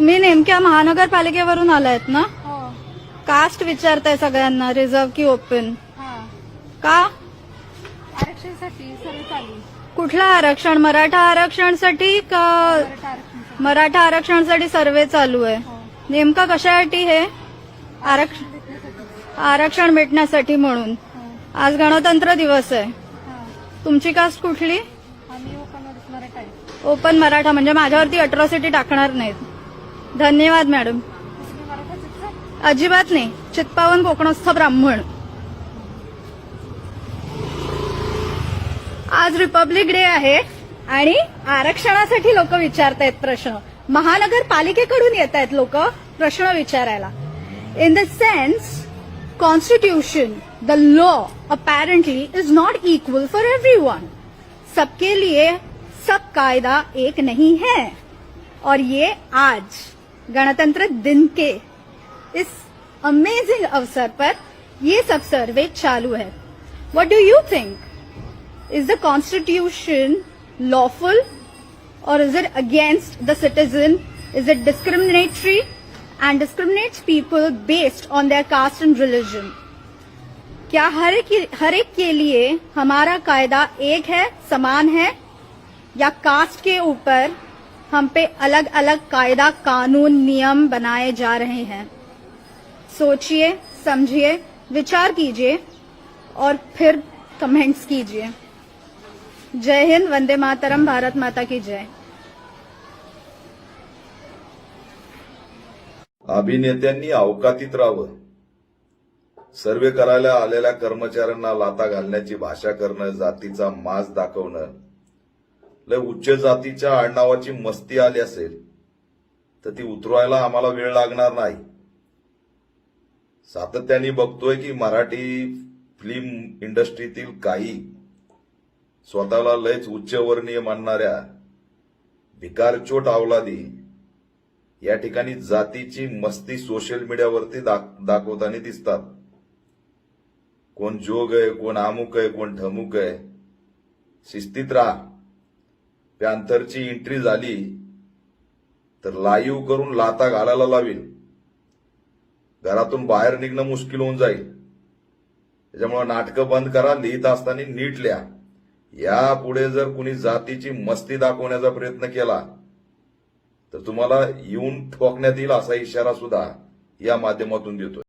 तुम्ही नेमक्या महानगरपालिकेवरून आलायत ना? हो. कास्ट विचारताय सगळ्यांना रिझर्व की ओपन हा. का? आरक्षणासाठी सर्व चालू. कुठलं आरक्षण? मराठा आरक्षणसाठी का मराठा आरक्षणासाठी. मराठा आरक्षणासाठी सर्वे चालू आहे? हो. नेमका कशासाठी हे? आरक्षण भेटण्यासाठी आरक्षण भेटण्यासाठी म्हणून. हो. आज गणतंत्र दिवस आहे. हा. तुमची कास्ट कुठली? आम्ही ओपनवरच मराठा आहे. ओपन मराठा म्हणजे माझ्यावरती अट्रॉसिटी टाकणार नाहीत. धन्यवाद मॅडम. अजिबात नाही. चित्पावन कोकणस्थ ब्राह्मण. आज रिपब्लिक डे आहे आणि आरक्षणासाठी लोक विचारतायत प्रश्न. महानगरपालिकेकडून येत आहेत लोक प्रश्न विचारायला. In the sense constitution the law apparently is not equal for everyone सबके लिए सब कायदा एक नहीं है। और ये आज गणतंत्र दिन के इस अमेजिंग अवसर पर ये सब सर्वे चालू है। What do you think is the constitution lawful और is it against the citizen is it discriminatory and discriminates people based on their caste and religion क्या हर एक हर एक के लिए हमारा कायदा एक है, समान है? या कास्ट के ऊपर हम पे अलग अलग कायदा कानून नियम बनाए जा रहे हैं। सोचिए समझिए विचार कीजिए और फिर कमेंट्स कीजिए। जय हिंद वंदे मातरम भारत माता की जय। अभिनेत्यांनी अवकातीत राहावं. सर्वे करायला आलेल्या कर्मचाऱ्यांना लाता घालण्याची भाषा करणं जातीचा मास दाखवणं लय उच्च जातीच्या आडनावाची मस्ती आली असेल तर ती उतरवायला आम्हाला वेळ लागणार नाही. सातत्याने बघतोय की मराठी फिल्म इंडस्ट्रीतील काही स्वतःला लयच उच्चवर्णीय मानणाऱ्या भिकारचोट अवलादी या ठिकाणी जातीची मस्ती सोशल मीडियावरती दाख- दाखवताना दिसतात. कोण जोग आहे कोण अमुक आहे कोण ढमुक आहे शिस्तीत राहा. पॅन्थरची एंट्री झाली तर लाईव्ह करून लाता घालायला लावील घरातून बाहेर निघणं मुश्किल होऊन जाईल. त्याच्यामुळे नाटकं बंद करा लिहित असताना नीट लिहा. यापुढे जर कुणी जातीची मस्ती दाखवण्याचा प्रयत्न केला तर तुम्हाला येऊन ठोकण्यात येईल असा इशारा सुद्धा या माध्यमातून देतोय.